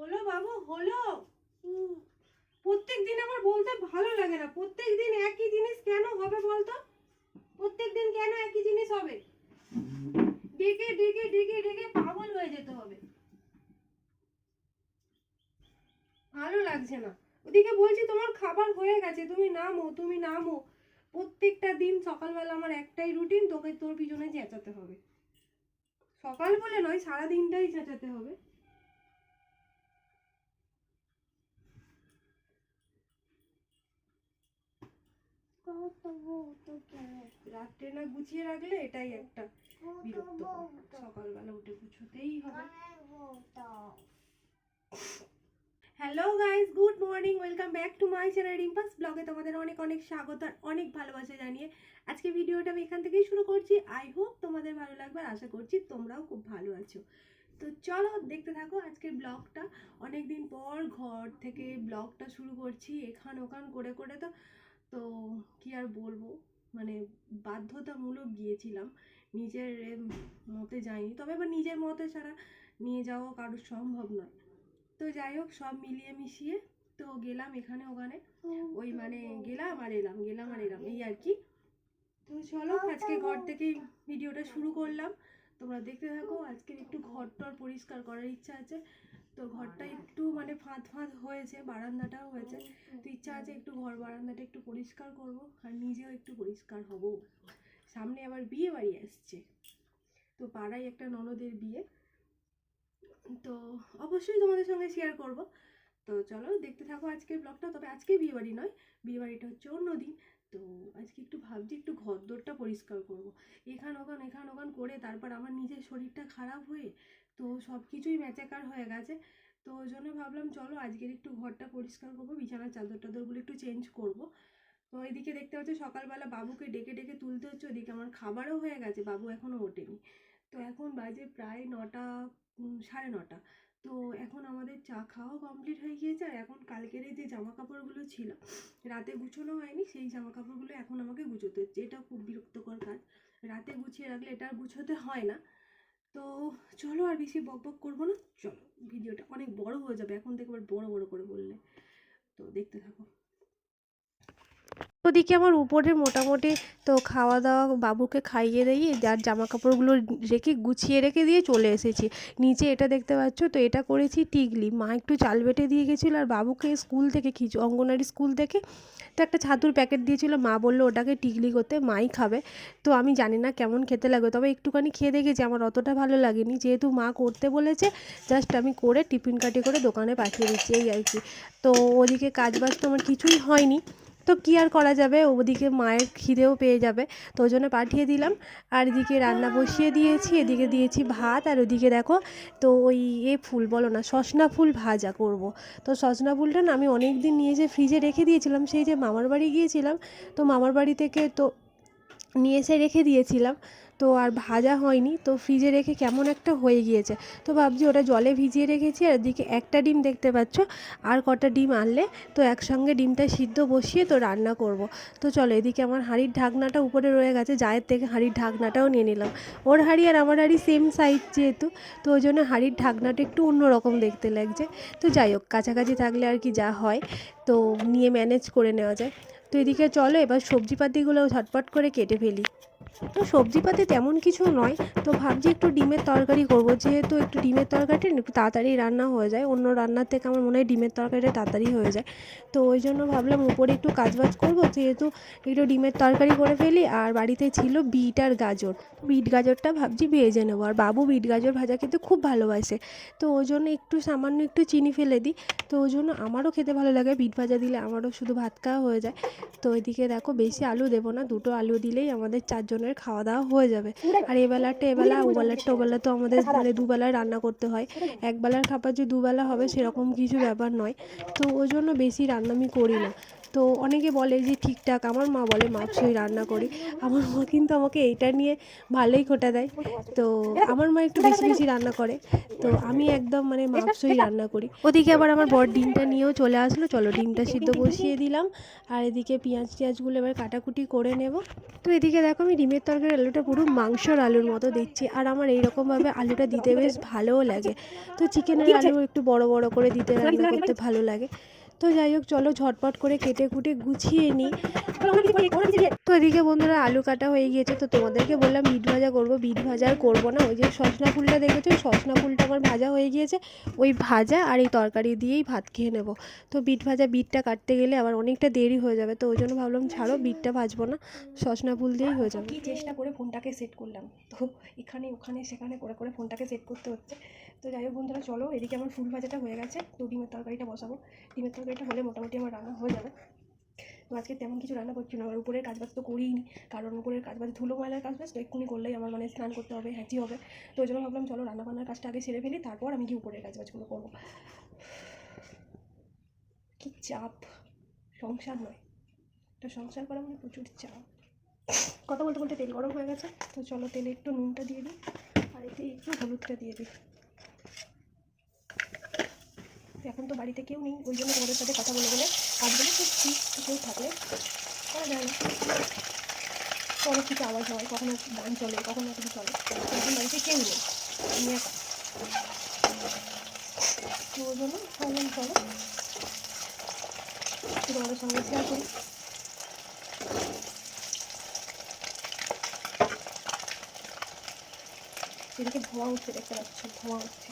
হলো বাবু, হলো। প্রত্যেক দিন আমার বলতে ভালো লাগে না। প্রত্যেক দিন একই জিনিস কেন হবে বলতো? প্রত্যেক দিন কেন একই জিনিস হবে? ডেকে ডেকে ডেকে ডেকে পাগল হয়ে যেতে হবে। ভালো লাগছে না। ওদিকে বলছি, তোমার খাবার হয়ে গেছে। তুমি নামো তুমি নামো। প্রত্যেকটা দিন সকালবেলা আমার একটাই রুটিন, তোকে, তোর পিছনে চেঁচাতে হবে। সকাল বলে নয় সারা দিনটাই চেঁচাতে হবে। রাত্রে না গুছিয়ে রাখলে এটাই একটা বিরক্ত সকালবেলা উঠে গুছোতেই হবে। Hello guys good morning welcome back to my channel Rimpa's ব্লগে তোমাদের অনেক অনেক স্বাগত আর অনেক ভালোবাসা জানিয়ে আজকে ভিডিওটা আমি এখান থেকেই শুরু করছি। আই হোপ তোমাদের ভালো লাগবে আশা করছি তোমরাও খুব ভালো আছো। তো চলো দেখতে থাকো আজকের ব্লগটা অনেক দিন পর ঘর থেকে ব্লগটা শুরু করছি, এখান ওখান করে করে তো তো কি আর বলব? মানে বাধ্যতামূলক গিয়েছিলাম। নিজের মতে যাইনি। তবে এবার নিজের মতে ছাড়া নিয়ে যাওয়া কারোর সম্ভব নয়। তো যাই হোক সব মিলিয়ে মিশিয়ে তো গেলাম এখানে ওখানে। ওই মানে গেলাম আর এলাম গেলাম আর এলাম এই আর কি। তো চলো আজকে ঘর থেকেই ভিডিওটা শুরু করলাম। তোমরা দেখতে থাকো আজকে একটু ঘর টর পরিষ্কার করার ইচ্ছা আছে। তো ঘরটা একটু মানে ফাঁদ ফাঁদ হয়েছে বারান্দাটাও হয়েছে। তো ইচ্ছা আছে একটু ঘর বারান্দাটা একটু পরিষ্কার করব আর নিজেও একটু পরিষ্কার হব। সামনে আবার বিয়ে বাড়ি আসছে। তো পাড়ায় একটা ননদের বিয়ে। তো অবশ্যই তোমাদের সঙ্গে শেয়ার করব। তো চলো দেখতে থাকো আজকের ব্লগটা তবে আজকে বিয়ে বাড়ি নয় বিয়ে বাড়িটা হচ্ছে অন্য দিন। তো আজকে একটু ভাবছি একটু ঘরদোরটা পরিষ্কার করব। এখান ওখান এখান ওখান করে তারপর আমার নিজের শরীরটা খারাপ হয়ে তো সব কিছুই ম্যাচাকার হয়ে গেছে। তো ওই জন্য ভাবলাম, চলো আজকের একটু ঘরটা পরিষ্কার করব, বিছানার চাদর টাদরগুলো একটু চেঞ্জ করব। তো এদিকে দেখতে হচ্ছে সকালবেলা বাবুকে ডেকে ডেকে তুলতে হচ্ছে ওদিকে আমার খাবারও হয়ে গেছে, বাবু এখনও ওঠেনি। তো এখন বাজে প্রায় নটা সাড়ে নটা। তো এখন আমাদের চা খাওয়াও কমপ্লিট হয়ে গিয়েছে, আর এখন কালকের এই যে জামা কাপড়গুলো ছিল, রাতে গুছোনো হয়নি, সেই জামা কাপড়গুলো এখন আমাকে গুছোতে হচ্ছে। এটা খুব বিরক্তকর কাজ। রাতে গুছিয়ে রাখলে এটা আর গুছোতে হয় না। তো চলো আর বেশি বক বক করব না, চলো, ভিডিওটা অনেক বড় হয়ে যাবে, এখন থেকে আবার বড় বড় করে বললে। তো দেখতে থাকো। ওদিকে আমার উপরে মোটামুটি তো খাওয়া দাওয়া বাবুকে খাইয়ে দিয়ে যার জামা কাপড়গুলো রেখে গুছিয়ে রেখে দিয়ে চলে এসেছি। নিচে এটা দেখতে পাচ্ছ তো এটা করেছি টিগলি। মা একটু চাল বেটে দিয়ে গেছিল আর বাবুকে স্কুল থেকে খিচু অঙ্গনারী স্কুল থেকে তো একটা ছাতুর প্যাকেট দিয়েছিল। মা বলল, ওটাকে টিগলি করতে মাই খাবে। তো আমি জানি না কেমন খেতে লাগবে, তবে একটুখানি খেয়ে দেখেছি। আমার অতটা ভালো লাগেনি। যেহেতু মা করতে বলেছে জাস্ট আমি করে টিফিন কাটি করে দোকানে পাঠিয়ে দিচ্ছি, এই আর কি। তো ওদিকে কাজ বাজ তো আমার কিছুই হয়নি। তো কী আর করা যাবে? ওদিকে মায়ের খিদেও পেয়ে যাবে। তো ওই জন্য পাঠিয়ে দিলাম। আর এদিকে রান্না বসিয়ে দিয়েছি। এদিকে দিয়েছি ভাত। আর ওদিকে দেখো, তো ওই এ ফুল বলো না সজনা ফুল ভাজা করব। তো সসনা ফুলটা না আমি অনেক দিন নিয়ে যে ফ্রিজে রেখে দিয়েছিলাম, সেই যে মামার বাড়ি গিয়েছিলাম, তো মামার বাড়ি থেকে তো নিয়ে এসে রেখে দিয়েছিলাম। তো আর ভাজা হয়নি, তো ফ্রিজে রেখে কেমন একটা হয়ে গিয়েছে। তো ভাবছি ওটা জলে ভিজিয়ে রেখেছি, আর এদিকে একটা ডিম দেখতে পাচ্ছ, আর কটা ডিম আনলে, তো একসঙ্গে ডিমটা সিদ্ধ বসিয়ে তো রান্না করব। তো চলো এদিকে আমার হাঁড়ির ঢাকনাটা উপরে রয়ে গেছে, জায়ের থেকে হাঁড়ির ঢাকনাটাও নিয়ে নিলাম। ওর হাঁড়ি আর আমার হাঁড়ি সেম সাইজ যেহেতু, তো ওই জন্য হাঁড়ির ঢাকনাটা একটু অন্যরকম দেখতে লাগছে। তো যাই হোক, কাছাকাছি থাকলে আর কি যা হয়, তো নিয়ে ম্যানেজ করে নেওয়া যায়। তো এদিকে চলো এবার সবজিপাতিগুলো ঝটপট করে কেটে ফেলি। তো সবজিপাতি তেমন কিছু নয়। তো ভাবছি একটু ডিমের তরকারি করব। যেহেতু একটু ডিমের তরকারিটা একটু তাড়াতাড়ি রান্না হয়ে যায়, অন্য রান্নার থেকে আমার মনে হয় ডিমের তরকারিটা তাড়াতাড়ি হয়ে যায়। তো ওই জন্য ভাবলাম উপরে একটু কাজবাজ করব। যেহেতু একটু ডিমের তরকারি করে ফেলি, আর বাড়িতে ছিল বিট আর গাজর। বিট গাজরটা ভাবছি ভেজে নেব। আর বাবু বিট গাজর ভাজা খেতে খুব ভালোবাসে। তো ওই জন্য একটু সামান্য একটু চিনি ফেলে দিই। তো ওই জন্য আমারও খেতে ভালো লাগে। বিট ভাজা দিলে আমারও শুধু ভাত খাওয়া হয়ে যায়। তো এদিকে দেখো, বেশি আলু দেবো না, দুটো আলু দিলেই আমাদের চারজনের খাওয়া দাওয়া হয়ে যাবে। আর এবেলাটা এবেলা ওবেলাটা ওবেলা তো আমাদের মানে দুবেলায় রান্না করতে হয়। একবেলার খাবার যে দুবেলা হবে সেরকম কিছু ব্যাপার নয়। তো ওই জন্য বেশি রান্না আমি করি না। তো অনেকে বলে যে ঠিকঠাক আমার মা বলে মাপসই রান্না করি। আমার মা কিন্তু আমাকে এইটা নিয়ে ভালোই খোটা দেয়। তো আমার মা একটু বেশি বেশি রান্না করে। তো আমি একদম মানে মাপসই রান্না করি। ওদিকে আবার আমার বর ডিমটা নিয়েও চলে আসলো। চলো ডিমটা সিদ্ধ বসিয়ে দিলাম। আর এদিকে পেঁয়াজ টিয়াজগুলো এবার কাটাকুটি করে নেব। তো এদিকে দেখো আমি ডিমের তরকারি আলুটা পুরো মাংসর আলুর মতো দিচ্ছি। আর আমার এইরকমভাবে আলুটা দিতে বেশ ভালোও লাগে। তো চিকেনের আলু একটু বড় বড় করে দিতে রান্না করতে ভালো লাগে। তো যাই হোক চলো ঝটপট করে কেটে কুটে গুছিয়ে নিই তো এদিকে বন্ধুরা আলু কাটা হয়ে গিয়েছে তো তোমাদেরকে বললাম বিট ভাজা করব বিট ভাজা আর করব না। ওই যে সজনা ফুলটা দেখেছ ওই সজনা ফুলটা আমার ভাজা হয়ে গিয়েছে। ওই ভাজা আর এই তরকারি দিয়েই ভাত খেয়ে নেব। তো বিট ভাজা বিটটা কাটতে গেলে আবার অনেকটা দেরি হয়ে যাবে তো ওই জন্য ভাবলাম ছাড়ো বিটটা ভাজবো না সজনা ফুল দিয়েই হয়ে যাবে। কি চেষ্টা করে ফোনটাকে সেট করলাম। তো এখানে ওখানে সেখানে করে করে ফোনটাকে সেট করতে হচ্ছে। তো যাই হোক বন্ধুরা, চলো এদিকে আমার ফুল ভাজাটা হয়ে গেছে। তো ডিমের তরকারিটা বসাবো। ডিমের তরকারিটা হলে মোটামুটি আমার রান্না হয়ে যাবে। তো আজকে তেমন কিছু রান্না করছি না। আমার উপরের কাজবাজ তো করিই নি। কারণ উপরের কাজবাজ, ধুলো, ময়লার কাজবাজ তো এক্ষুনি করলেই আমার মানে স্নান করতে হবে, হ্যাঁচি হবে। তো ওই জন্য ভাবলাম, চলো রান্না বান্নার কাজটা আগে সেরে ফেলি, তারপর আমি কি উপরের কাজবাজগুলো করব। কি চাপ। সংসার নয়। এটা সংসার করা মানে প্রচুর চাপ। কথা বলতে বলতে তেল গরম হয়ে গেছে। তো চলো তেলে একটু নুনটা দিয়ে দিই, আর এতে একটু হলুদটা দিয়ে দিই। তো এখন তো বাড়িতে কেউ নেই, ওই জন্য তোমাদের সাথে কথা বলে বলে কাজগুলো তো কেউ থাকলে কখনো কিছু আওয়াজ হয়, কখনো গান চলে, কখনো কিছু চলে এখন বাড়িতে কেউ নেই। আমি তো ওই জন্য তোমাদের সঙ্গে শেয়ার করি। এদিকে ধোঁয়া উঠছে দেখতে পাচ্ছি, ধোঁয়া উঠছে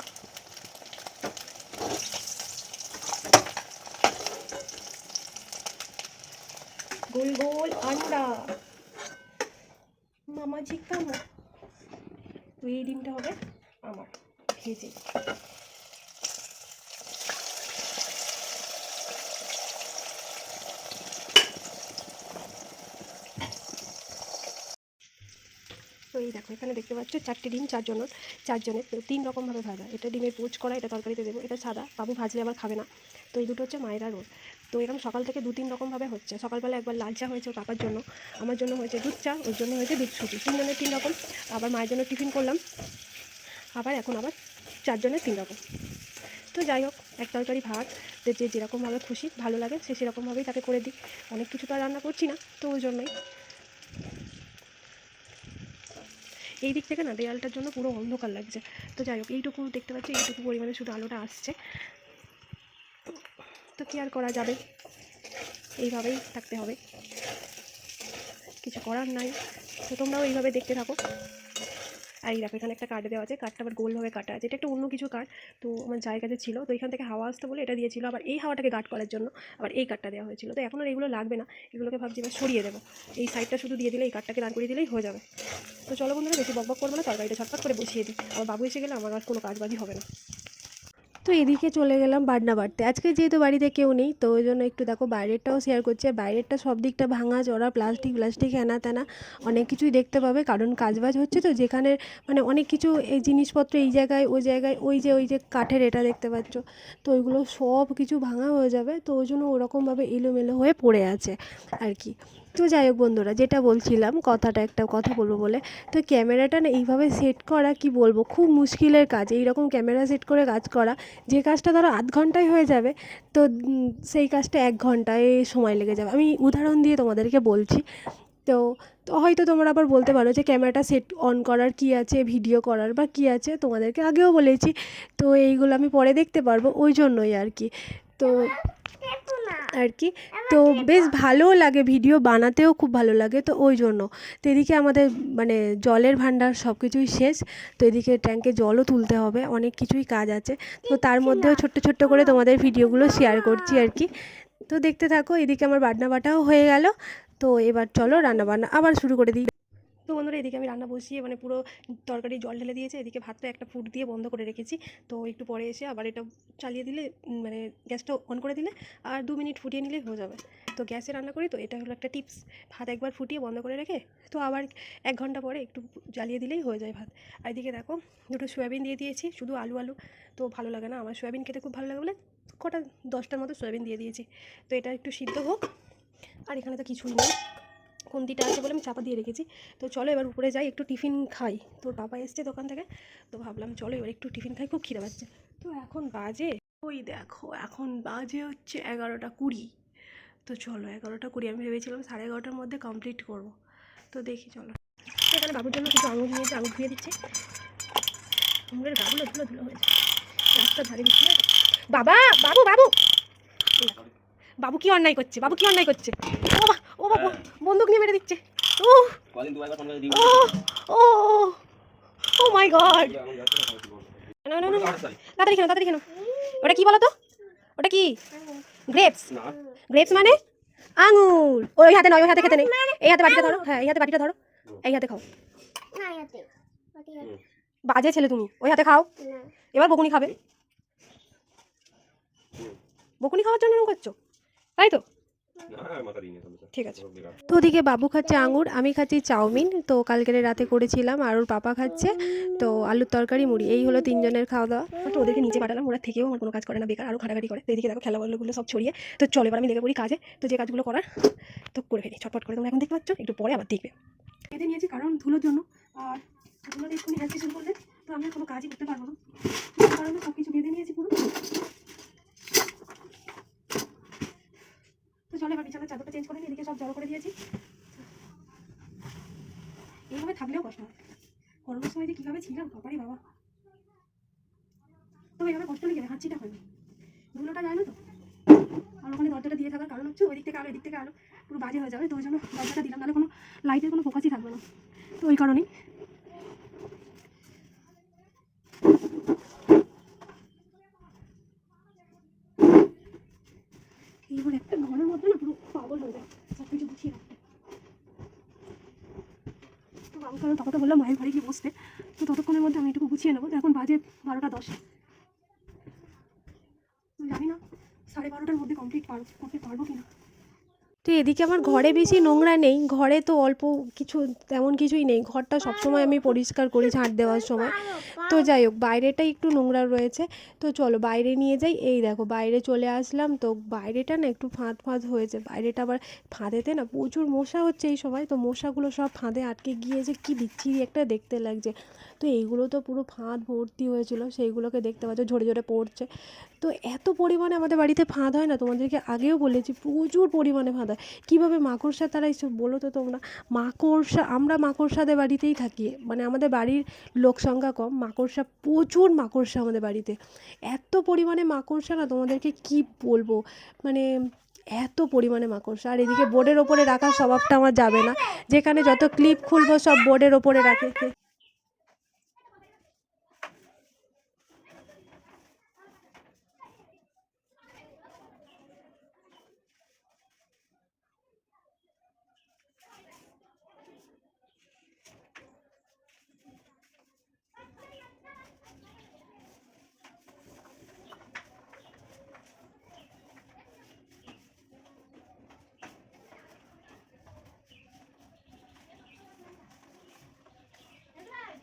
গোল গোল, আন্ডা। মামা কামো। তো এই ডিমটা হবে আমার, ভেজে। এই দেখো, এখানে দেখতে পাচ্ছ চারটে ডিম চারজনের চারজনের, তো তিন রকমভাবে ভাজা। এটা ডিমের পোচ করা, এটা তরকারিতে দেবো। এটা সাদা, বাবু ভাজলে আবার খাবে না। তো এই দুটো হচ্ছে মায়েরা রোল। তো এরকম সকাল থেকে দু তিন রকমভাবে হচ্ছে। সকালবেলা একবার লাল চা হয়েছে পাপার জন্য, আমার জন্য হয়েছে দুধ চা, ওর জন্য হয়েছে দুধ সুজি। তিনজনের তিন রকম, আবার মায়ের জন্য টিফিন করলাম। আবার এখন আবার চারজনের তিন রকম। তো যাই হোক, এক তরকারি ভাত, যে যে যেরকমভাবে খুশি, ভালো লাগে, সে সেরকমভাবেই তাকে করে দিই। অনেক কিছু তো আর রান্না করছি না, তো ওই জন্যই। এই দিক থেকে না দেয়ালটার জন্য পুরো অন্ধকার লাগছে। তো যাই হোক, এইটুকু দেখতে পাচ্ছি, এইটুকু পরিমাণে শুধু আলোটা আসছে। তো কী আর করা যাবে? এইভাবেই থাকতে হবে। কিছু করার নাই। তো তোমরাও এইভাবে দেখতে থাকো। আর এই দেখো, এখানে একটা কার্ড দেওয়া আছে। কার্ডটা আবার গোলভাবে কাটা আছে। এটা একটা অন্য কিছু কার্ড তো আমার জায়গা কাছে ছিল। তো এখান থেকে হাওয়া আসতে বলে এটা দিয়েছিল। আবার এই হাওয়াটাকে গার্ড করার জন্য আবার এই কার্ডটা দেওয়া হয়েছিল। তো এখন আর এগুলো লাগবে না। এগুলোকে ভাবছি এবার সরিয়ে দেবো। এই সাইডটা শুধু দিয়ে দিলে এই কার্ডটাকে দাঁড় করিয়ে দিলেই হয়ে যাবে। তো চলো বন্ধুরা, বেশি বক বক করব না। তরকারিটা ছটফট করে বসিয়ে দিই। আবার বাবু এসে গেলে আমার আর কোনো কাজবাজি হবে না। তো এদিকে চলে গেলাম বাটনা বাড়তে। আজকে যেহেতু বাড়িতে কেউ নেই, তো ওই জন্য একটু দেখো বাইরেরটাও শেয়ার করছি। আর বাইরেরটা সব দিকটা ভাঙা চড়া প্লাস্টিক প্লাস্টিক হ্যানা ত্যানা অনেক কিছুই দেখতে পাবে। কারণ কাজবাজ হচ্ছে তো, যেখানে মানে অনেক কিছু এই জিনিসপত্র এই জায়গায়, ওই জায়গায়, ওই যে ওই যে কাঠের এটা দেখতে পাচ্ছ। তো ওইগুলো সব কিছু ভাঙা হয়ে যাবে। তো ওই জন্য ওরকমভাবে এলোমেলো হয়ে পড়ে আছে আর কি। তো যাই হোক বন্ধুরা, যেটা বলছিলাম কথাটা একটা কথা বলব বলে, তো ক্যামেরাটা না এইভাবে সেট করা কি বলব, খুব মুশকিলের কাজ, এইরকম ক্যামেরা সেট করে কাজ করা, যে কাজটা ধরো আধ ঘন্টায় হয়ে যাবে, তো সেই কাজটা এক ঘন্টায় সময় লেগে যাবে। আমি উদাহরণ দিয়ে তোমাদেরকে বলছি, তো তো হয়তো তোমরা আবার বলতে পারো যে ক্যামেরাটা সেট অন করার কি আছে ভিডিও করার বা কি আছে, তোমাদেরকে আগেও বলেছি, তো এইগুলো আমি পরে দেখতে পারব, ওই জন্যই আর কি। তো আর কি? তো বেশ ভালোও লাগে ভিডিও বানাতেও খুব ভালো লাগে তো ওই জন্য। তো এদিকে আমাদের মানে জলের ভান্ডার সব কিছুই শেষ তো এদিকে ট্যাঙ্কে জলও তুলতে হবে অনেক কিছুই কাজ আছে। তো তার মধ্যেও ছোট্ট ছোট্ট করে তোমাদের ভিডিওগুলো শেয়ার করছি আর কি। তো দেখতে থাকো এদিকে আমার বাটনা বাটাও হয়ে গেল তো এবার চলো রান্না বান্না আবার শুরু করে দিই। তো বন্ধুরা, এদিকে আমি রান্না বসিয়ে মানে পুরো তরকারি জল ঢেলে দিয়েছে। এদিকে ভাতটা একটা ফুট দিয়ে বন্ধ করে রেখেছি। তো একটু পরে এসে আবার এটা চালিয়ে দিলে মানে গ্যাসটা অন করে দিলে আর দু মিনিট ফুটিয়ে নিলেই হয়ে যাবে। তো গ্যাসে রান্না করি, তো এটা হলো একটা টিপস। ভাত একবার ফুটিয়ে বন্ধ করে রেখে, তো আবার এক ঘণ্টা পরে একটু জ্বালিয়ে দিলেই হয়ে যায় ভাত। আর এদিকে দেখো, দুটো সয়াবিন দিয়ে দিয়েছি, শুধু আলু আলু। তো ভালো লাগে না, আমার সয়াবিন খেতে খুব ভালো লাগে বলে কটা দশটার মতো সয়াবিন দিয়ে দিয়েছি। তো এটা একটু সিদ্ধ হোক, আর এখানে তো কিছুই নেই। খুন্তিটা আছে বলে আমি চাপা দিয়ে রেখেছি। তো চলো এবার উপরে যাই, একটু টিফিন খাই। তোর বাবা এসছে দোকান থেকে, তো ভাবলাম চলো এবার একটু টিফিন খাই, খুব খিদে পাচ্ছে। তো এখন বাজে, ওই দেখো এখন বাজে হচ্ছে এগারোটা কুড়ি। তো চলো এগারোটা কুড়ি, আমি ভেবেছিলাম সাড়ে এগারোটার মধ্যে কমপ্লিট করব। তো দেখি চলো। এখানে বাবুর জন্য কিছু আঙুর নিয়েছে আঙুর ধুয়ে দিচ্ছে। আঙুরের গাগুলো ধুলো ধুলো হয়েছে। রাস্তা ধারে দিচ্ছে বাবা, বাবু বাবু! বাবু কি অন্যায় করছে? বাবু কি অন্যায় করছে? ও বাবা ও বাবু বন্দুক নিয়ে মেরে দিচ্ছে। Oh oh oh oh my god. না না না না। তাড়াতাড়ি। কেন তাড়াতাড়ি কেন ওটা কি বলো তো ওটা কি? গ্রেপস। না। গ্রেপস মানে? আঙুর। ওই হাতে নয় ওই হাতে খেতে নেই। এই হাতে বাটিটা ধরো। হ্যাঁ এই হাতে বাটিটা ধরো। এই হাতে খাও। বাজে ছেলে তুমি। ওই হাতে খাও। এবার বকুনি খাবে। বকুনি খাওয়ার জন্য করছ? তাই তো? না ঠিক আছে। তো ওদিকে বাবু খাচ্ছে আঙুর আমি খাচ্ছি চাউমিন। তো কালকের রাতে করেছিলাম আর ওর পাপা খাচ্ছে। তো আলুর তরকারি মুড়ি এই হলো তিনজনের খাওয়া দাওয়া তো ওদেরকে নিচে পাঠালাম ওরা থেকেও আমার কোনো কাজ করে না বেকার আরও ঘাটাঘাটি করে। তো এদিকে দেখো খেলা বলগুলো সব ছড়িয়ে। তো চলো এবার আমি লেগে পড়ি কাজে। তো যে কাজগুলো করার তো করে ফেলি ছটপট করে। তোমরা এখন দেখতে পাচ্ছ একটু পরে আবার দেখবে। বেঁধে নিয়েছি কারণ ধুলোর জন্য আর ধুলোর এক্ষুনি হেল্প করলে তো আমি কোনো কাজই করতে পারব না। কারণে সব কিছু বেঁধে নিয়েছি পুরো। তো চলো এবার বিছানার চাদরটা চেঞ্জ করে নিই, এদিকে সব জড়ো করে দিয়েছি। এইভাবে থাকলেও কষ্ট হয়। করোনার সময় যে কীভাবে ছিলাম, বাবারে বাবা। তো এইভাবে কষ্ট লেগে হাঁচিটা হয়নি ধুলোটা যায় না তো? আর ওখানে দরজাটা দিয়ে থাকার কারণ হচ্ছে ওই দিক থেকে আলো এদিক থেকে আলো পুরো বাজে হয়ে যাবে, তো ওই জন্য দরজাটা দিলাম, নাহলে কোনো লাইটের কোনো ফোকাসই থাকবে না। তো ওই কারণেই এইবার একটা ঘরের মধ্যে না পুরো তো বাবুকে কারণ পাপাকে বললাম মায়ের ঘরে গিয়ে বসতে, তো ততক্ষণের মধ্যে আমি এটুকু গুছিয়ে নেব। তো এখন বাজে বারোটা দশ। জানি না সাড়ে বারোটার মধ্যে কমপ্লিট পারব করতে পারব কিনা। তো এদিকে আমার ঘরে বেশি নোংরা নেই। ঘরে তো অল্প কিছু, তেমন কিছুই নেই। ঘরটা সবসময় আমি পরিষ্কার করি ঝাঁট দেওয়ার সময়। তো যাই হোক, বাইরেটা একটু নোংরা রয়েছে। তো চলো বাইরে নিয়ে যাই। এই দেখো, বাইরে চলে আসলাম। তো বাইরেটা না একটু ফাঁদ ফাঁদ হয়েছে। বাইরেটা আবার ফাঁদেতে না প্রচুর মশা হচ্ছে এই সময়। তো মশাগুলো সব ফাঁদে আটকে গিয়েছে কি বিচ্ছিরি একটা দেখতে লাগছে। তো এইগুলো তো পুরো ফাঁদ ভর্তি হয়েছিল। সেইগুলোকে দেখতে পাচ্ছ, ঝরে ঝরে পড়ছে। তো এত পরিমাণে আমাদের বাড়িতে ফাঁদ হয় না? তোমাদেরকে আগেও বলেছি, প্রচুর পরিমাণে ফাঁদ কীভাবে মাকড়সা তারা এইসব বলো তো তোমরা? মাকড়সা, আমরা মাকড়সাদের বাড়িতেই থাকি। মানে আমাদের বাড়ির লোক সংখ্যা কম, মাকড়সা, প্রচুর মাকড়সা আমাদের বাড়িতে। এত পরিমাণে মাকড়সা না তোমাদেরকে কি বলব? মানে এত পরিমাণে মাকড়সা। আর এদিকে বোর্ডের ওপরে রাখার স্বভাবটা আমার যাবে না। যেখানে যত ক্লিপ খুলবো সব বোর্ডের ওপরে রাখে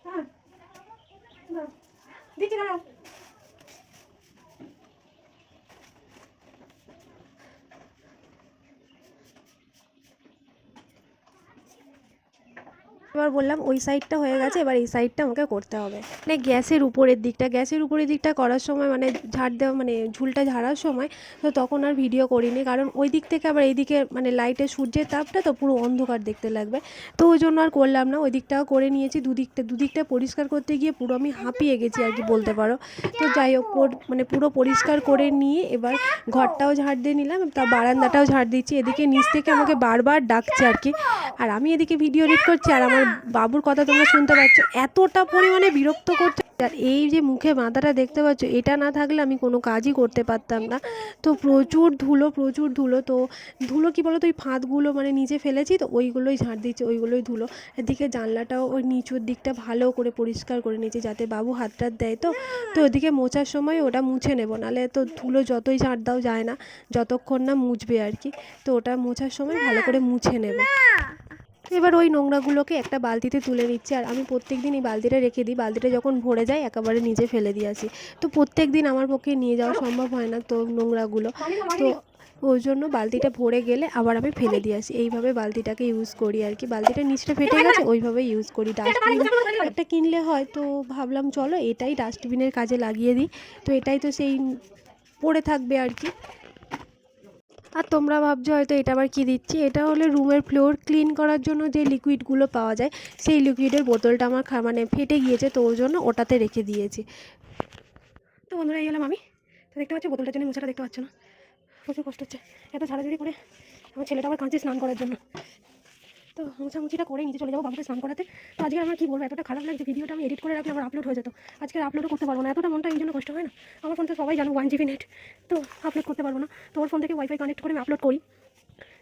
হ্যাঁ দাঁড়াও। দিচ্ছি দাঁড়াও এবার বললাম, ওই সাইডটা হয়ে গেছে, এবার এই সাইডটা আমাকে করতে হবে। মানে গ্যাসের উপরের দিকটা, গ্যাসের উপরের দিকটা করার সময় মানে ঝাড় দেওয়া মানে ঝুলটা ঝাড়ার সময় তো তখন আর ভিডিও করিনি। কারণ ওই দিক থেকে আবার এইদিকে মানে লাইটের সূর্যের তাপটা তো পুরো অন্ধকার দেখতে লাগবে। তো ওই জন্য আর করলাম না, ওই দিকটাও করে নিয়েছি। দুদিকটা দুদিকটা পরিষ্কার করতে গিয়ে পুরো আমি হাঁপিয়ে গেছি আর কি বলতে পারো। তো যাই হোক মানে পুরো পরিষ্কার করে নিয়ে এবার ঘরটাও ঝাড় দিয়ে নিলাম, তা বারান্দাটাও ঝাড় দিচ্ছি। এদিকে নিচ থেকে আমাকে বারবার ডাকছে আর কি। আর আমি এদিকে ভিডিও এডিট করছি আর আমার বাবুর কথা তোমরা শুনতে পাচ্ছ। এতটা পরিমাণে বিরক্ত করছে। আর এই যে মুখে বাঁধাটা দেখতে পাচ্ছ, এটা না থাকলে আমি কোনো কাজই করতে পারতাম না। তো প্রচুর ধুলো প্রচুর ধুলো। তো ধুলো কি বলো তো ওই ফাঁদগুলো মানে নিচে ফেলেছি তো, ওইগুলোই ঝাঁট দিচ্ছে, ওইগুলোই ধুলো। এদিকে জানলাটাও ওই নিচুর দিকটা ভালো করে পরিষ্কার করে নিয়েছি, যাতে বাবু হাত টাত দেয় তো। তো ওদিকে মোছার সময় ওটা মুছে নেব নাহলে তো ধুলো যতই ঝাঁট দাও যায় না, যতক্ষণ না মুছবে আর কি। তো ওটা মোছার সময় ভালো করে মুছে নেব। এবার ওই নোংরাগুলোকে একটা বালতিতে তুলে নিচ্ছি। আর আমি প্রত্যেক দিন এই বালতিটা রেখে দিই। বালতিটা যখন ভরে যায় একেবারে নিজে ফেলে দিয়ে আসি। তো প্রত্যেক দিন আমার পক্ষে নিয়ে যাওয়া সম্ভব হয় না তো নোংরাগুলো। তো ওই জন্য বালতিটা ভরে গেলে আবার আমি ফেলে দিয়ে আসি। এইভাবে বালতিটাকে ইউজ করি আর কি। বালতিটা নিচটা ফেটে গেছে ওইভাবে ইউজ করি ডাস্টবিন একটা কিনলে হয় তো ভাবলাম চলো এটাই ডাস্টবিনের কাজে লাগিয়ে দিই। তো এটাই তো সেই পড়ে থাকবে আর কি। আর তোমরা ভাবছ হয়তো এটা আবার কী দিচ্ছি? এটা হলে রুমের ফ্লোর ক্লিন করার জন্য যে লিকুইডগুলো পাওয়া যায়, সেই লিকুইডের বোতলটা আমার খা মানে ফেটে গিয়েছে তো ওর জন্য ওটাতে রেখে দিয়েছি। তো বন্ধুরা, এই গেলাম আমি তো দেখতে পাচ্ছি, বোতলটার জন্য মোছাটা দেখতে পাচ্ছ না? প্রচুর কষ্ট হচ্ছে। এত ঝাড়াঝাড়ি করে আমার ছেলেটা আবার কাঁচে স্নান করার জন্য। তো মোছামুছিটা করে নিজে চলে যাব বাবুকে স্নান করাতে। তো আজকে আমার কি বলব, এতটা খারাপ লাগছে, ভিডিওটা আমি এডিট করে রাখলে আমার আপলোড হয়ে যেত। আজকে আপলোডও করতে পারব না, এতটা মনটা এই জন্য কষ্ট হয় না। আমার ফোন তো সবাই জানো ওয়ান জিবি নেট তো আপলোড করতে পারব না। তো ওর ফোন থেকে ওয়াইফাই কানেক্ট করে আমি আপলোড করি।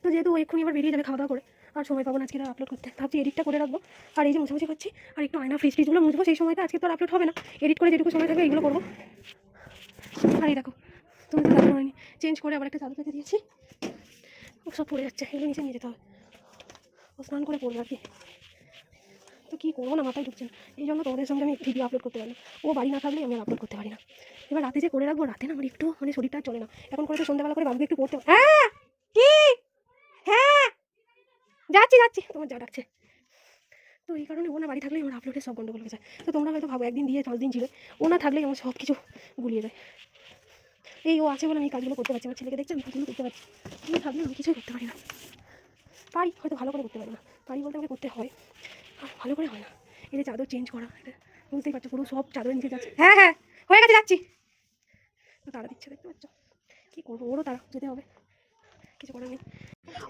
তো যেহেতু এক্ষুনি আবার বেরিয়ে যাবে খাওয়া দাওয়া করে, আর সময় পাবো না আজকে আপলোড করতে। ভাবছি এডিটটা করে রাখব। আর এই যে মুছামুছি করছি, আর একটু আয়না ফ্রিজ ফ্রিজগুলো মুছবো, সেই সময়টা আজকে তো আপলোড হবে না। এডিট করে যেটুকু সময় থাকবে এগুলো করব। আর এই দেখো, তুমি তো হয়নি। চেঞ্জ করে আবার একটা চাদর পেতে দিয়েছি। সব পড়ে যাচ্ছে, এগুলো নিচে নিয়ে যেতে হবে। ও স্নান করে পড়বে আর কি। তো কী করব না, মাথায় ঢুকছে না। এই জন্য তোমাদের সঙ্গে আমি ভিডিও আপলোড করতে পারি ও বাড়ি না থাকলে আমি আপলোড করতে পারি না। এবার রাতে যে করে রাখব, রাতে না আমার একটু মানে শরীরটা চলে না। এখন করে তো সন্ধ্যাবেলা করে বাবুকে একটু পড়তে হ্যাঁ! কি? হ্যাঁ! যাচ্ছি যাচ্ছি। তোমার যা ডাকছে। তো এই কারণে ও না বাড়ি থাকলে আমার আপলোডে সব গন্ডগোল হয়ে যায়। তো তোমরা হয়তো ভাবো, একদিন দিয়ে দশ দিন ছিল। ও না থাকলেই আমার সব কিছু গুলিয়ে যায় এই ও আছে বলে আমি কাজগুলো করতে পারছি আমার ছেলেকে দেখছি? আমি কাজগুলো করতে পারছি। তুমি থাকলে আমি কিছুই করতে পারি না। পারি হয়তো ভালো করে করতে পারি না। পারি বলতে আমাকে করতে হয়। আর ভালো করে হয় না। এটা চাদর চেঞ্জ করা, এটা বুঝতেই পারছ, পুরো সব চাদর নিচে যাচ্ছে। হ্যাঁ হ্যাঁ হয়ে গেছে, যাচ্ছি। তারা দিচ্ছে, দেখতে পাচ্ছ? কী করব? ওরও তারা যেতে হবে। কিছু করার নেই।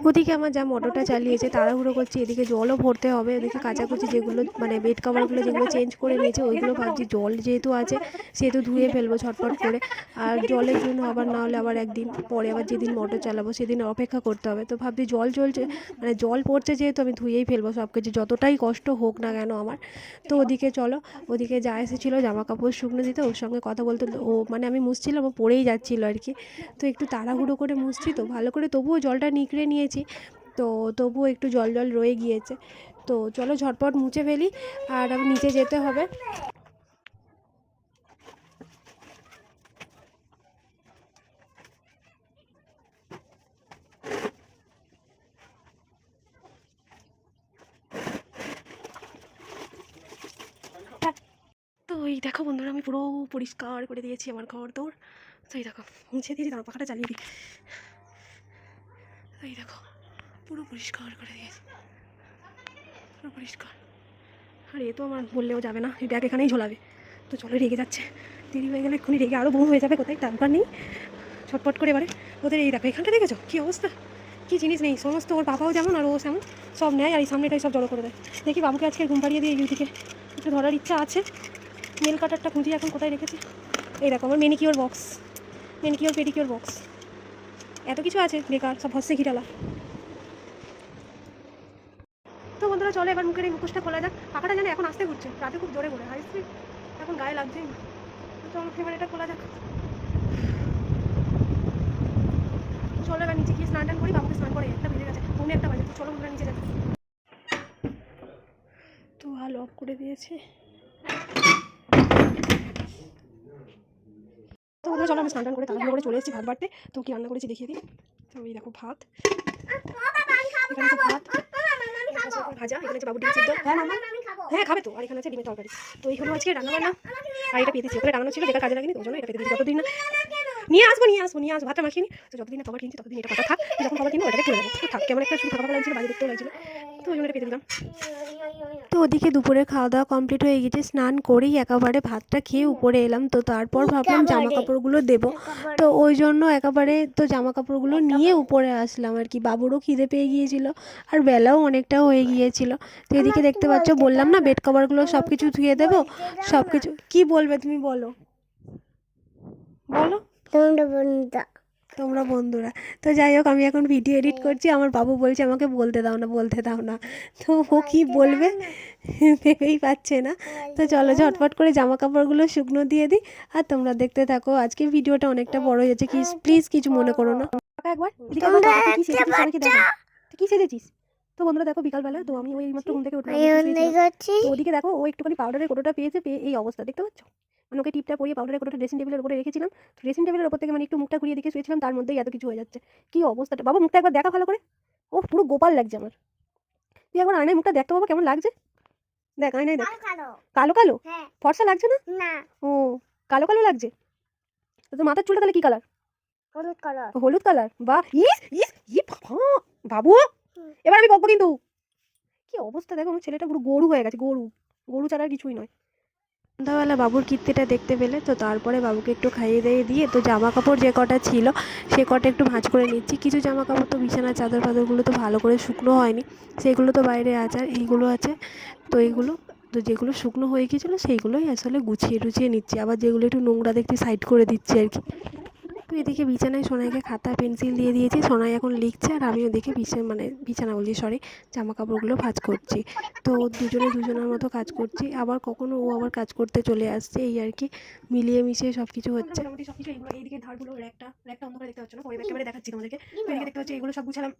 ওদিকে আমার যা মোটরটা চালিয়েছে, তাড়াহুড়ো করছে, এদিকে জলও ভরতে হবে এদিকে কাচাকুচি যেগুলো মানে বেড কাভারগুলো যেগুলো চেঞ্জ করে নিয়েছে, ওইগুলো ভাবছি জল যেহেতু আছে, সেহেতু ধুয়ে ফেলব ছটফট করে। আর জলের জন্য আবার না হলে আবার একদিন পরে আবার যেদিন মোটর চালাবো, সেদিন অপেক্ষা করতে হবে। তো ভাবছি জল চলছে মানে জল পড়ছে যেহেতু আমি ধুয়েই ফেলব সব কিছু যতটাই কষ্ট হোক না কেন আমার। তো ওদিকে চলো, ওদিকে যা এসেছিল জামা কাপড় শুকনো দিতে, ওর সঙ্গে কথা বলতে, ও মানে আমি মুছছিলাম, ও পড়েই যাচ্ছিল আর কি। তো একটু তাড়াহুড়ো করে মুছছি তো, ভালো করে তবুও জলটা নিকড়ে নিয়েছি। তো তবুও একটু জল জল রয়ে গিয়েছে। তো চলো ঝটপট মুছে ফেলি আর আমি নিচে যেতে হবে। এই দেখো বন্ধুরা, আমি পুরো পরিষ্কার করে দিয়েছি আমার ঘর দৌড় তো এই দেখো, মুছে দিয়েছি তার পাখাটা চালিয়ে দিই। এই দেখো, পুরো পরিষ্কার করে দিয়েছি। পুরো পরিষ্কার। আর এ তো আমার বললেও যাবে না, এই ব্যাগ এখানেই ঝোলাবে। তো চলো রেগে যাচ্ছে। দেরি হয়ে গেলে এক্ষুনি রেগে আরও বউ হয়ে যাবে, কোথায়? দরকার নেই। ছটপট করে এবারে। ওদের এই দেখো, এখানটা দেখেছ? কী অবস্থা? কী জিনিস নেই? সমস্ত ওর বাবাও যেমন আর ও সেমন, সব নেয় আর এই সামনেটাই সব জড়ো করে দেয়। দেখি বাবুকে আজকে ঘুম পাড়িয়ে দিয়ে দিকে। একটু ধরার ইচ্ছা আছে। নেল কাটারটা খুঁজি এখন কোথায় রেখেছি। এই দেখো, আমার manicure box manicure pedicure box এত কিছু আছে, বেকার, সব হচ্ছে ঘিরালা। তো বন্ধুরা, চলো এবার মুখের এই মুখোশটা খোলা যাক। পাখাটা যেন এখন আসতে ঘুরছে, রাতে খুব জোরে ঘুরে, হাই এখন গায়ে লাগছেই চলো এবার এটা খোলা যাক। চলো এবার নিচে গিয়ে স্নান টান করি, বাবুকে স্নান করে একটা বেজে গেছে ফোনে একটা বাজে, তো চলো বন্ধুরা নিচে যাচ্ছি তো ভালো অফ করে দিয়েছে। তো বন্ধুরা চলো আমি স্নান টান করে তাড়াতাড়ি করে চলে এসেছি ভাত বাড়তে। তো কি রান্না করেছি দেখিয়ে দিই। তো এই দেখো ভাত। এখানে ভাত ভাজা, এখানে বাবু ডিম সিদ্ধ। হ্যাঁ মামা হ্যাঁ খাবে তো, আর এখানে আছে ডিমের তরকারি। তো এই হলো আজকে রান্না বান্না আর এটা পেতেছি ওখানে রান্না ছিল বেকার কাজে লাগেনি ওই জন্য এটা পেতে দিচ্ছি যতদিন না। নিয়ে আসব নিয়ে আসব নিয়ে আসব। ভাতটা মাখিয়ে নি তো যতদিন না কবার কিনছি ততদিন এটা কথা থাক। তো যখন কবার কিনবো ওটাকে তুলে দেবো তো থাক কেমন একটা শুধু ফাঁকা ফাঁকা লাগছিল বাইরে দেখতেও লাগছিল তো ওই জন্য এটা পেতে দিলাম। তো ওদিকে দুপুরে খাওয়া দাওয়া কমপ্লিট হয়ে গেছে স্নান করেই একেবারে ভাতটা খেয়ে উপরে এলাম। তো তারপর ভাবলাম জামা কাপড়গুলো দেবো। তো ওই জন্য একেবারে তো জামা কাপড়গুলো নিয়ে উপরে আসলাম আর কি। বাবুরও খিদে পেয়ে গিয়েছিল আর বেলাও অনেকটা হয়ে গিয়েছিল। তো এদিকে দেখতে পাচ্ছ বললাম না বেড কভারগুলো সব কিছু ধুয়ে দেবো। সব কিছু কী বলবে তুমি বলো। বলো। তোমরা বন্ধুরা। তোমরা বন্ধুরা। তো যাই হোক আমি এখন ভিডিও এডিট করছি। আমার বাবু বলছে আমাকে বলতে দাও না বলতে দাও না। তো ও কি বলবে? ভেবেই পাচ্ছে না। তো চলো ঝটফট করে জামা কাপড়গুলো শুকনো দিয়ে দিই আর তোমরা দেখতে থাকো। আজকে ভিডিওটা অনেকটা বড় হয়েছে কি প্লিজ কিছু মনে করো না। একবার কি সেজেছিস তো বন্ধুরা দেখো বিকালবেলা তো আমি ওই মাত্র ঘুম থেকে তো ওদিকে দেখো ও একটুখানি পাউডারের কোটোটা পেয়েছে পেয়ে এই অবস্থা। দেখতে পাচ্ছ? ওকে টিপটা পরিয়ে পাউডারের কোটোটা ড্রেসিং টেবিলের উপরে রেখেছিলাম। ড্রেসিং টেবিলের উপর থেকে মানে একটু মুখটা ঘুরিয়ে দিকে শুয়েছিলাম তার মধ্যেই এত কিছু হয়ে যাচ্ছে। কি অবস্থাটা? বাবা মুখটা একবার দেখা ভালো করে। ও পুরো গোপাল লাগছে আমার। তুই একবার আয়নায় মুখটা দেখতে পাবো কেমন লাগছে? দেখ আয়নায় দেখ। কালো কালো? হ্যাঁ। ফর্সা লাগছে না? ও কালো কালো লাগছে? তো তোর মাথার চুলটা তাহলে কি কালার হলুদ কালার হলুদ কালার বা ইস ইস ই বাবা বাবু! এবার আমি বকবো কিন্তু। কি অবস্থা? দেখো আমার ছেলেটা পুরো গরু হয়ে গেছে গরু। গরু ছাড়া আর কিছুই নয়। সন্ধ্যাবেলা বাবুর কীর্তিটা দেখতে পেলে, তো তারপরে বাবুকে একটু খাইয়ে দিয়ে দিয়ে, তো জামা কাপড় যে কটা ছিল, সে কটা একটু ভাঁজ করে নিচ্ছি। কিছু জামা কাপড় তো বিছানা, চাদর ফাদরগুলো তো ভালো করে শুকনো হয়নি। সেগুলো তো বাইরে আছে আর এইগুলো আছে, তো এইগুলো, তো যেগুলো শুকনো হয়ে গিয়েছিল, সেইগুলোই আসলে গুছিয়ে টুছিয়ে নিচ্ছি। আবার যেগুলো একটু নোংরা দেখছি সাইড করে দিচ্ছি আর কি। এদিকে বিছানায় সোনাইকে খাতা, পেন্সিল দিয়ে দিয়েছি সোনাই এখন লিখছে আর আমি ওদিকে বিছানা মানে বিছানা বলছি সরি জামা কাপড়গুলো ভাঁজ করছি। তো দুজনে দুজনের মতো কাজ করছি, আবার কখনো ও আবার কাজ করতে চলে আসছে, এই আর কি। মিলিয়ে মিশিয়ে সব কিছু হচ্ছে। মোটামুটি সব কিছু এইদিকে ধারগুলো র্যাকটা র্যাকটা অন্ধকারে দেখতে পাচ্ছ না? পরে ক্যামেরা দেখাচ্ছি তোমাদেরকে। এদিকে দেখতে পাচ্ছি, এগুলো সব গুছালাম।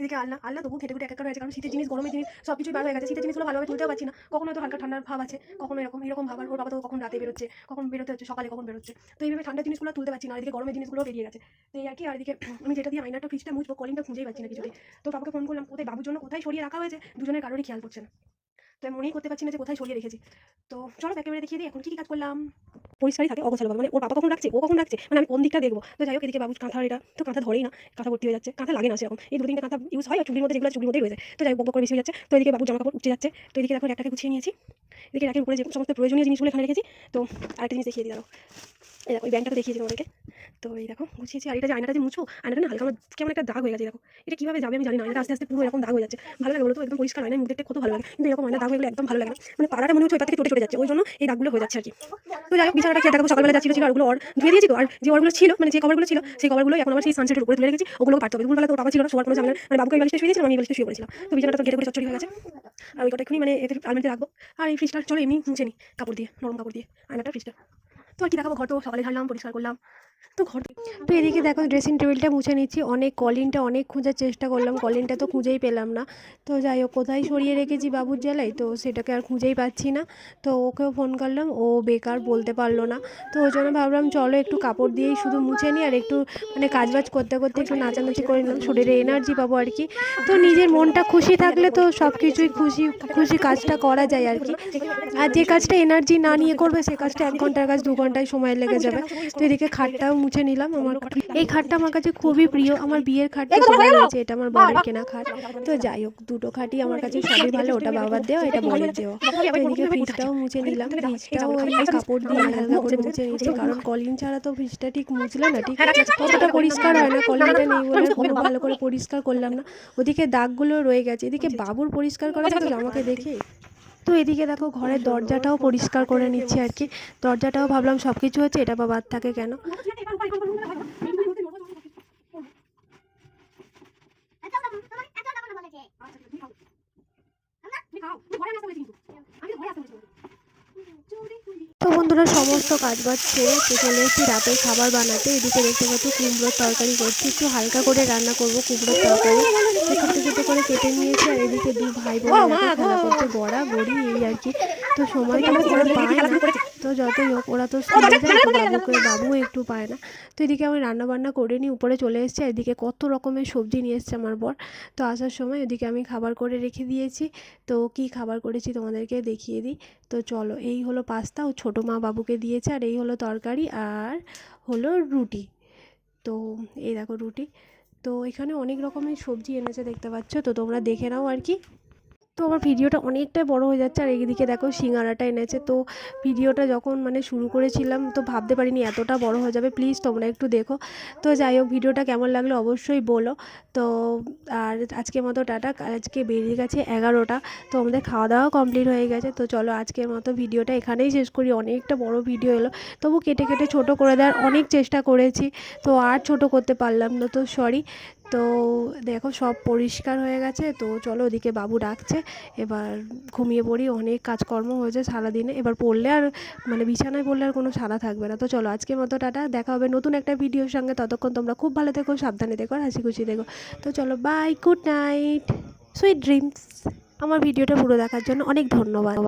এদিকে আল্লাহ আল্লাহ তবু খেটে খুঁটে এক একটা হয়েছে কারণ শীতের জিনিস, গরমের জিনিস সব কিছুই বার হয়ে গেছে। শীতের জিনিসগুলো ভালোভাবে তুলতেও পারছি না। কখনো হয়তো হালকা ঠান্ডার ভাব আছে, কখনো এরকম এরকম ভাব আর ওর বাবা তো কখন রাতে বেরোচ্ছে, কখন বেরোতে হচ্ছে, সকালে কখন বেরোচ্ছে। তো এইভাবে ঠান্ডার জিনিসগুলো তুলতে পারছি না এদিকে গরমের জিনিসগুলো বেরিয়ে গেছে। এই আর কি, আর এদিকে আমি যেটা দিয়ে আয়নাটা ফ্রিজটা মুছবো কলিংটা খুঁজেই পাচ্ছি না কিছুতেই। তো বাবাকে ফোন করলাম কোথায় বাবুর জন্য কোথায় সরিয়ে রাখা হয়েছে? দুজনের কারোরই খেয়াল করছে না। তো আমি মনেই করতে পারছি না যে কোথায় সরিয়ে রেখেছি। তো চলো একেবারে দেখিয়ে দিই, এখন কি কাজ করলাম। পরিষ্কারই থাকে, অগোছালো মানে ওর বাবা কখন রাখছে, ও কখন রাখছে? মানে আমি কোন দিকটা দেখব? তো যাই হোক, এদিকে বাবুর কাঁথা এটা, তো কাঁথা ধরেই না, কাঁথা ভর্তি হয়ে যাচ্ছে, কাঁথা লাগে না সেরকম। এই দু তিনটা কাঁথা ইউজ হয়, আর চুলির মধ্যে যেগুলো চুলির মধ্যেই রয়েছে। তো যাই হোক, বক বক করে বেশি যাচ্ছে। তো এদিকে বাবুর জামা কাপড় উঠে যাচ্ছে। তো এদিকে দেখো একটাকে গুছিয়ে নিয়েছি। এদিকে রাখের উপরে যে সমস্ত প্রয়োজনীয় জিনিসগুলো এখানে রেখেছি। তো আরেকটা জিনিস দেখিয়ে দিই, দাঁড়াও। এই দেখো ওই ব্যাংকটা দেখিয়েছি তোমাদেরকে। তো এই দেখো, গুছিয়েছি। আর এটা যে আয়নাটা যে মুছবো আয়নাটা না হালকা আমার কেমন একটা দাগ হয়ে গেছে, দেখো। এটা কীভাবে যাবে আমি জানি না, আয়নাটা আস্তে আস্তে পুরো এরকম দাগ হয়ে যাচ্ছে। ভালো লাগে বলো তো? একদম পরিষ্কার আয়না মুখ দেখতে কত ভালো লাগে। কিন্তু এরকম আয়না দাগ হয়ে গেলে একদম ভালো লাগে মানে পাড়াটা মনে হচ্ছে ওটা থেকে চটে চটে যাচ্ছে, ওই জন্য এই দাগগুলো হয়ে যাচ্ছে আর কি। তো যাই হোক, বিছানাটা খেয়ে দেখাবো। সকালবেলা যা ছিল আর ওগুলো অর ধুয়ে দিয়েছি তো। আর যে ওরগুলো ছিল মানে যে কভারগুলো ছিল, সেই কভারগুলো এখন আমার সেই সানসেটের উপরে তুলে রেখেছি। ওগুলো পারতে হবে। দুপুরবেলা তো বাবা ছিল না সবার কোনো ঝামেলা মানে বাবুকে বালিশে শুয়ে দিয়েছিলাম, আমি বালিশে শুয়ে পড়েছিলাম। তো বিছানাটা তো ঘেটে করে চচ্চড়ি হয়ে গেছে। আর ওই কটা এক্ষুনি মানে এদের আলমারিতে রাখব। আর এই ফ্রিজটা চলো এমনি মুছে নিই কাপড় দিয়ে, নরম কাপড় দিয়ে, আয়নাটা ফ্রিজটা তো আর কি দেখাবো ঘর তো? সকালে ঝাড়লাম পরিষ্কার করলাম। তো ঘর তো এদিকে দেখো ড্রেসিং টেবিলটা মুছে নিচ্ছি। অনেক কলিনটা অনেক খোঁজার চেষ্টা করলাম। কলিনটা তো খুঁজেই পেলাম না। তো যাই হোক, কোথায় সরিয়ে রেখেছি বাবুর জেলায় তো সেটাকে আর খুঁজেই পাচ্ছি না। তো ওকেও ফোন করলাম। ও বেকার বলতে পারল না। তো ওই জন্য ভাবলাম, চলো একটু কাপড় দিয়েই শুধু মুছে নিই আর একটু মানে কাজবাজ করতে করতে একটু নাচানাচি করে নিলাম। শরীরে এনার্জি পাবো আর কি। তো নিজের মনটা খুশি থাকলে তো সব কিছুই খুশি খুশি কাজটা করা যায় আর কি। আর যে কাজটা এনার্জি না নিয়ে করবে, সে কাজটা এক ঘণ্টার কাজ, দু ঘন্টায় সময় লেগে যাবে। তো এদিকে খাটটাও মুছে নিলাম আমার এই খাটটা আমার কাছে খুবই প্রিয়। আমার বিয়ের খাটটা কেনা রয়েছে এটা আমার বরের কেনা খাট। তো যাই হোক দুটো খাটই আমার কাছে সবই ভালো ওটা বাবার দেওয়া এটা বরের দেওয়া। তো এদিকে ফ্রিজটাও মুছে নিলাম। ফ্রিজটাও আমি কাপড় দিয়ে আলাদা করে মুছে নিয়েছি কারণ কলিং ছাড়া তো ফ্রিজটা ঠিক মুছলে না ঠিক কতটা পরিষ্কার হয় না কলিংটা নেই বলে খুব ভালো করে পরিষ্কার করলাম না। ওদিকে দাগগুলো রয়ে গেছে এদিকে বাবুর পরিষ্কার করা তো আমাকে দেখে তো এদিকে দেখো ঘরের দরজাটাও পরিষ্কার করে নিচ্ছি আর কি। দরজাটাও ভাবলাম সব কিছু হচ্ছে এটা বা বাদ থাকে কেন? তো বন্ধুরা সমস্ত কাজবাজ ছেড়ে তো চলে এসেছি রাতের খাবার বানাতে। এদিকে দেখতে পাচ্ছ কুমড়োর তরকারি করছি। একটু হালকা করে রান্না করব কুমড়োর তরকারি। করে কেটে নিয়েছে আর এদিকে দু ভাই বোন খেলা বড়া বড়ি এই আর কি। তো সময় তো ওরা পায় না। তো যতই হোক ওরা তো স্কুলে যায় তো বাবুকে বাবু একটু পায় না। তো এদিকে আমি রান্না বান্না করে নিই উপরে চলে এসেছি এদিকে কত রকমের সবজি নিয়ে এসছে আমার বর। তো আসার সময় এদিকে আমি খাবার করে রেখে দিয়েছি। তো কি খাবার করেছি তোমাদেরকে দেখিয়ে দিই। তো চলো এই হলো পাস্তা ও ছোটো মা বাবুকে দিয়েছে আর এই হলো তরকারি আর হলো রুটি। তো এই দেখো রুটি। তো এখানে অনেক রকমের সবজি এনেছে দেখতে পাচ্ছ? তো তোমরা দেখে নাও আর কি। তো আমার ভিডিওটা অনেকটাই বড় হয়ে যাচ্ছে, আর এইদিকে দেখো সিঙ্গারাটা এনেছে। তো ভিডিওটা যখন মানে শুরু করেছিলাম, তো ভাবতে পারিনি এতটা বড় হয়ে যাবে। প্লিজ তোমরা একটু দেখো। তো যাই হোক, ভিডিওটা কেমন লাগল অবশ্যই বলো। তো আর আজকের মতো টাটা। আজকে বেরিয়ে গেছে এগারোটা। তো আমাদের খাওয়া দাওয়া কমপ্লিট হয়ে গেছে। তো চলো আজকের মতো ভিডিওটা এখানেই শেষ করি। অনেকটা বড় ভিডিও এলো। তবু কেটে কেটে ছোট করে দেওয়ার অনেক চেষ্টা করেছি। তো আর ছোট করতে পারলাম না। তো সরি তো দেখো সব পরিষ্কার হয়ে গেছে, তো চলো ওদিকে বাবু ডাকছে। এবার ঘুমিয়ে পড়ি, অনেক কাজকর্ম হয়েছে সারাদিনে। এবার পড়লে আর মানে বিছানায় পড়লে আর কোনো সারা থাকবে না। তো চলো আজকের মতো টাটা, দেখা হবে নতুন একটা ভিডিওর সঙ্গে। ততক্ষণ তোমরা খুব ভালো থেকো, সাবধানে দেখো হাসি খুশি থেকো। তো চলো bye good night sweet dreams আমার ভিডিওটা পুরো দেখার জন্য অনেক ধন্যবাদ।